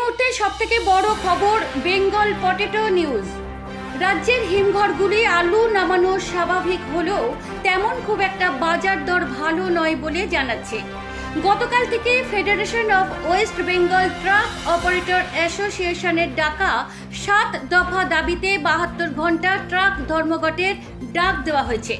মুহূর্তে সব থেকে বড় খবর বেঙ্গল পটেটো নিউজ। রাজ্যের হিমঘরগুলি আলু নামানো স্বাভাবিক হলেও তেমন খুব একটা বাজার দর ভালো নয় বলে জানাচ্ছে। গতকাল থেকে federation of west Bengal truck operator অ্যাসোসিয়েশনের ডাকা সাত দফা দাবিতে বাহাত্তর ঘণ্টা ট্রাক ধর্মঘটের ডাক দেওয়া হয়েছে।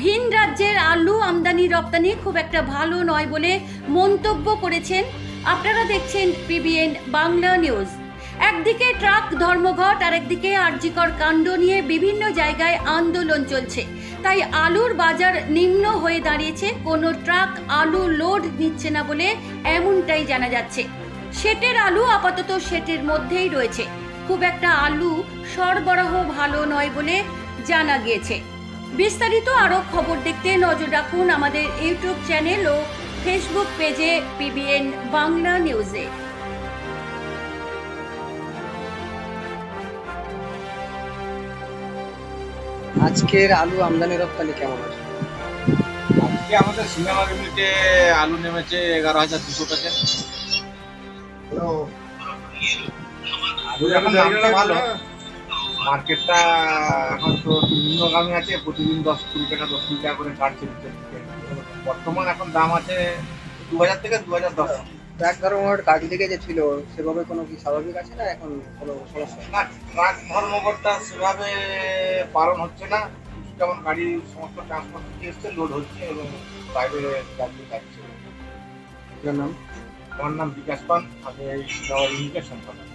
ভিন রাজ্যের আলু আমদানি রপ্তানি খুব একটা ভালো নয় বলে মন্তব্য করেছেন আপনারা দেখছেন পিবিএন বাংলা নিউজ। একদিকে ট্রাক, ধর্মঘট আর একদিকে আর্যিকর কাণ্ড নিয়ে বিভিন্ন জায়গায় আন্দোলন চলছে। তাই আলুর বাজার নিম্ন হয়ে দাঁড়িয়েছে। কোনো ট্রাক আলু লোড নিচ্ছে না বলে এমনটাই জানা যাচ্ছে। সেটের আলু আপাতত সেটের মধ্যেই রয়েছে। খুব একটা আলু সরবরাহ ভালো নয় বলে জানা গিয়েছে। বিস্তারিত আরও খবর দেখতে নজর রাখুন আমাদের ইউটিউব চ্যানেল ও ফেসবুক পেজে পিবিএন বাংলা নিউজে। আজকের আলু আমদানি রপ্তানি কেমন আছে? আজকে আমাদের সিনেমা ইউনিটে আলু নেমেছে এগারো হাজার দুশো টাকা। তো আলু এখন দামটা ভালো। মার্কেটটা এখন তো নিম্নগামী আছে প্রতিদিন দশ কুড়ি টাকা দশ কুড়ি টাকা করে কাটছে। বর্তমান এখন দাম আছে দু হাজার থেকে দু হাজার দশ। ট্রাক ধর্মঘট কাজ যে ছিল সেভাবে কোনো কি স্বাভাবিক আছে না এখন কোনো সমস্যা? না ট্রাক ধর্মঘটটা সেভাবে পালন হচ্ছে না। যেমন গাড়ি সমস্ত ট্রান্সপোর্ট থেকে এসছে লোড হচ্ছে এবং বাইরে রাজ্যে যাচ্ছে। নাম? আমার নাম বিকাশ পান আমি ইউনিটের সম্পাদক